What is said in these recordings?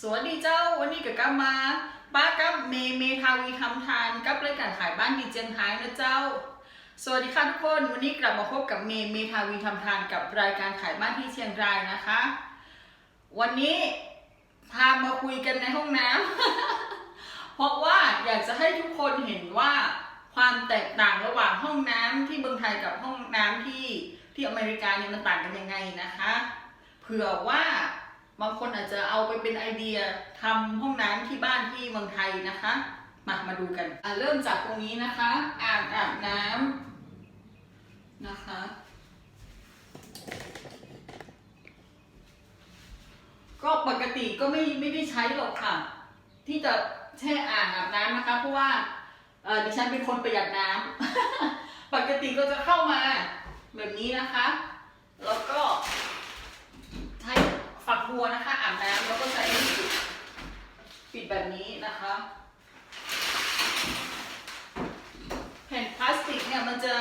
สวัสดีเจ้าวันนี้กับกามาป้ากับเมเมทาวีทำทานกับรายการขายบ้านดีเจียงไฮนะเจ้า สวัสดีค่ะทุกคนวันนี้กลับมาพบกับเมเมทาวีทำทานกับรายการขายบ้านที่เชียงรายนะคะ วันนี้พามาคุยกันในห้องน้ำเพราะว่าอยากจะให้ทุกคนเห็นว่าความแตกต่างระหว่างห้องน้ำที่เมืองไทยกับห้องน้ำที่ที่อเมริกาเนี่ยมันต่างกันยังไงนะคะ เผื่อว่า บางคนอาจจะเอาไปเป็นไอเดียทำห้องน้ำที่บ้านที่เมืองไทยนะคะ มามาดูกันอะเริ่มจากตรงนี้นะคะ อ่างอาบน้ำนะคะ ก็ปกติก็ไม่ไม่ได้ใช้หรอกค่ะ ที่จะแช่อ่างอาบน้ำนะคะ เพราะว่าเออดิฉันเป็นคนประหยัดน้ำปกติก็จะเข้ามาแบบนี้นะคะ แล้วก็ บัวนะคะอาบน้ำแล้วก็ใช้ปิดปิดแบบนี้นะคะ แผ่นพลาสติกเนี่ยมันจะ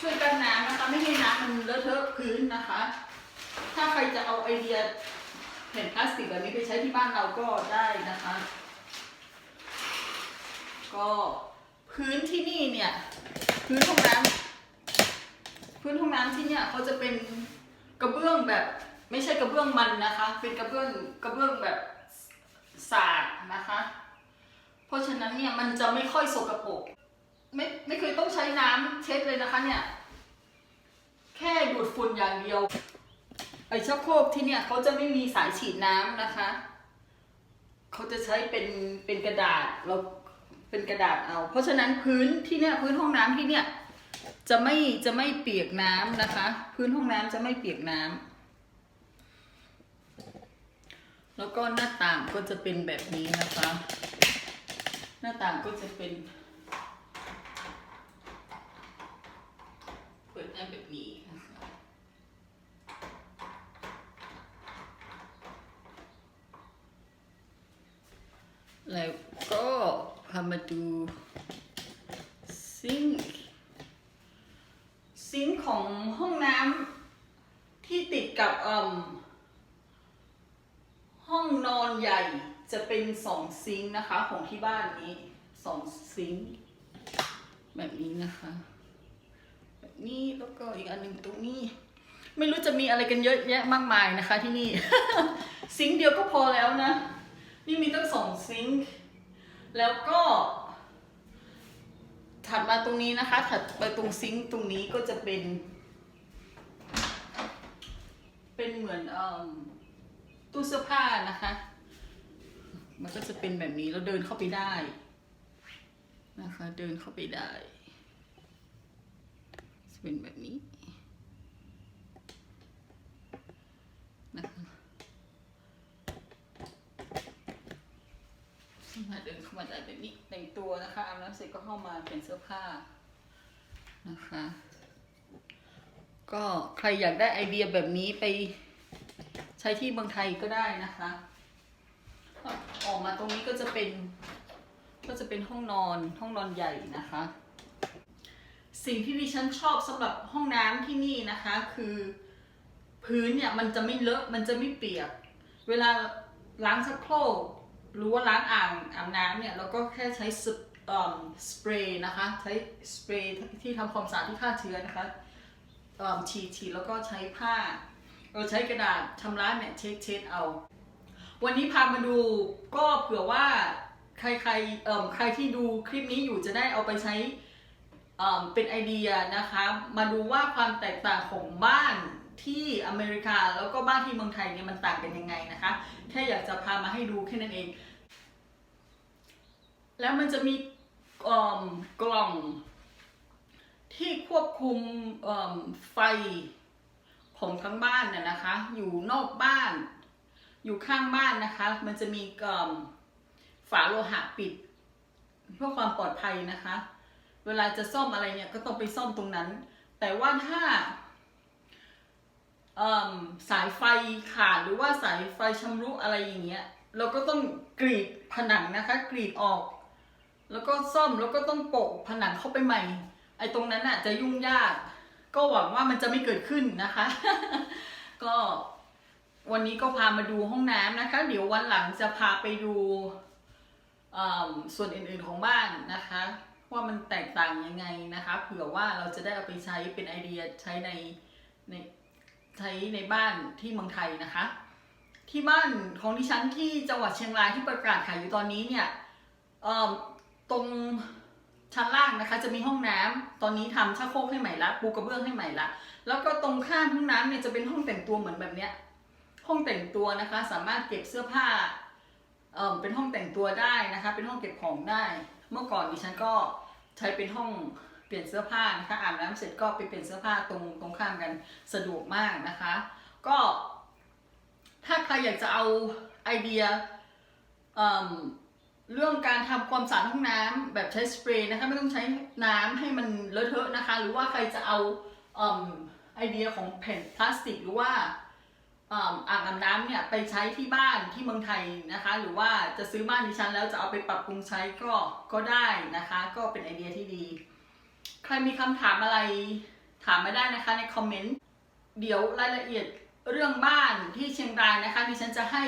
ช่วยกันน้ำนะคะไม่ให้น้ำมันเลอะเทอะพื้นนะคะ ถ้าใครจะเอาไอเดียแผ่นพลาสติกแบบนี้ไปใช้ที่บ้านเราก็ได้นะคะ ก็พื้นที่นี่เนี่ยพื้นห้องน้ำพื้นห้องน้ำที่เนี่ยเขาจะเป็น กระเบื้องแบบ ไม่ใช่กระเบื้องมันนะคะ เป็นกระเบื้องกระเบื้องแบบสาดนะคะ เพราะฉะนั้นเนี่ยมันจะไม่ค่อยสกปรกไม่ไม่เคยต้องใช้น้ำเช็ดเลยนะคะเนี่ย แค่ดูดฝุ่นอย่างเดียว ไอชักโครกที่เนี่ยเขาจะไม่มีสายฉีดน้ำนะคะเขาจะใช้เป็นเป็นกระดาษเราเป็นกระดาษเอา เพราะฉะนั้นพื้นที่เนี่ยพื้นห้องน้ำที่เนี่ย จะไม่จะไม่เปียกน้ำนะคะ พื้นห้องน้ำจะไม่เปียกน้ำแล้วก็หน้าต่างก็จะเป็นแบบนี้นะคะ หน้าต่างก็จะเป็นเปิดได้แบบนี้แล้วก็พามาดูซิง ซิงค์ของห้องน้ำที่ติดกับเอห้องนอนใหญ่จะเป็นสองซิงค์นะคะ ของที่บ้านนี้สองซิงค์แบบนี้นะคะ แบบนี้แล้วก็อีกอันหนึ่งตรงนี้ ไม่รู้จะมีอะไรกันเยอะแยะมากมายนะคะที่นี่ ซิงค์เดียวก็พอแล้วนะ นี่มีตั้งสองซิงค์แล้วก็ ถัดมาตรงนี้นะคะ ถัดไปตรงซิงค์ตรงนี้ก็จะเป็น เป็นเหมือนอตู้เสื้อผ้านะคะ มันก็จะเป็นแบบนี้เราเดินเข้าไปได้ นะคะ เดินเข้าไปได้ จะเป็นแบบนี้นะคะ มา เดินเข้ามาได้แบบนี้แต่งตัวนะคะอาบน้ำเสร็จก็เข้ามาเป็นเสื้อผ้านะคะ ก็ใครอยากได้ไอเดียแบบนี้ไปใช้ที่เมืองไทยก็ได้นะคะ ออกมาตรงนี้ก็จะเป็นก็จะเป็นห้องนอนห้องนอนใหญ่นะคะ สิ่งที่ดิฉันชอบสำหรับห้องน้ำที่นี่นะคะ คือพื้นเนี่ยมันจะไม่เลอะมันจะไม่เปียก เวลาล้างชักโครก รือว่าล้างอ่างอาบน้ำเนี่ยเราก็แค่ใช้สเปเอิ่มสเปรย์นะคะ ใช้สเปรย์ที่ทำความสะอาดที่ฆ่าเชื้อนะคะเอิ่มฉีดฉีดแล้วก็ใช้ผ้า เราใช้กระดาษชำระเนี่ยเช็ดเช็ดเอา วันนี้พามาดูก็เผื่อว่าใครใครเอ่มใครที่ดูคลิปนี้อยู่จะได้เอาไปใช้เอ่มเป็นไอเดียนะคะ มาดูว่าความแตกต่างของบ้านที่อเมริกาแล้วก็บ้านที่เมืองไทยเนี่ยมันต่างกันยังไงนะคะ แค่อยากจะพามาให้ดูแค่นั้นเอง แล้วมันจะมีเอิ่มกล่องที่ควบคุมไฟของทั้งบ้านน่ะนะคะ อยู่นอกบ้าน อยู่ข้างบ้านนะคะ มันจะมีเอิ่มฝาโลหะปิด เพื่อความปลอดภัยนะคะ เวลาจะซ่อมอะไรเนี่ยก็ต้องไปซ่อมตรงนั้น แต่ว่าถ้าสายไฟขาดหรือว่าสายไฟชำรุอะไรอย่างเงี้ย เราก็ต้องกรีดผนังนะคะ กรีดออก แล้วก็ซ่อมแล้วก็ต้องโปะผนังเข้าไปใหม่ ไอ้ตรงนั้นน่ะจะยุ่งยาก ก็หวังว่ามันจะไม่เกิดขึ้นนะคะ ก็วันนี้ก็พามาดูห้องน้ำนะคะ เดี๋ยววันหลังจะพาไปดูอ่าส่วนอื่นๆของบ้านนะคะ ว่ามันแตกต่างยังไงนะคะ เผื่อว่าเราจะได้เอาไปใช้เป็นไอเดียใช้ในในใช้ในบ้านที่เมืองไทยนะคะ ที่บ้านของดิฉันที่จังหวัดเชียงรายที่ประกาศขายอยู่ตอนนี้เนี่ยเอ่อ ตรงชั้นล่างนะคะ จะมีห้องน้ำตอนนี้ทำชักโครกให้ใหม่ละปูกระเบื้องให้ใหม่ละแล้วก็ตรงข้ามห้องน้ำเนี่ยจะเป็นห้องแต่งตัวเหมือนแบบเนี้ยห้องแต่งตัวนะคะ สามารถเก็บเสื้อผ้าเอ่อเป็นห้องแต่งตัวได้นะคะ เป็นห้องเก็บของได้ เมื่อก่อนดิฉันก็ใช้เป็นห้องเปลี่ยนเสื้อผ้านะคะอาบน้ำเสร็จก็ไปเปลี่ยนเสื้อผ้าตรงตรงข้ามกันสะดวกมากนะคะ ก็ ถ้าใครอยากจะเอาไอเดีย เรื่องการทำความสะอาดห้องน้ำแบบใช้สเปรย์นะคะไม่ต้องใช้น้ำให้มันเลอะเทอะนะคะ หรือว่าใครจะเอาเอิ่มไอเดียของแผ่นพลาสติกหรือว่าอ่างอาบน้ำเนี่ยไปใช้ที่บ้านที่เมืองไทยนะคะ หรือว่าจะซื้อบ้านดิฉันแล้วจะเอาไปปรับปรุงใช้ก็ก็ได้นะคะ ก็เป็นไอเดียที่ดี ใครมีคำถามอะไรถามมาได้นะคะในคอมเมนต์เดี๋ยวรายละเอียดเรื่องบ้านที่เชียงรายนะคะดิฉันจะให้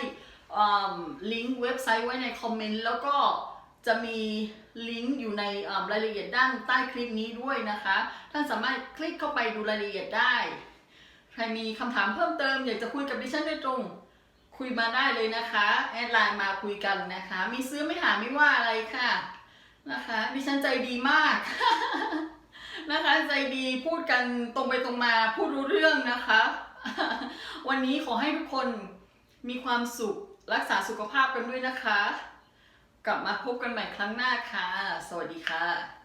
ลิงก์เว็บไซต์ไว้ในคอมเมนต์แล้วก็จะมีลิงก์อยู่ในรายละเอียดด้านใต้คลิปนี้ด้วยนะคะ ท่านสามารถคลิกเข้าไปดูรายละเอียดได้ ใครมีคำถามเพิ่มเติมอยากจะคุยกับดิฉันโดยตรง คุยมาได้เลยนะคะแอดไลน์มาคุยกันนะคะ มีซื้อไม่หาไม่ว่าอะไรค่ะนะคะดิฉันใจดีมากนะคะใจดีพูดกันตรงไปตรงมาพูดรู้เรื่องนะคะ วันนี้ขอให้ทุกคนมีความสุข รักษาสุขภาพกันด้วยนะคะ กลับมาพบกันใหม่ครั้งหน้าค่ะ สวัสดีค่ะ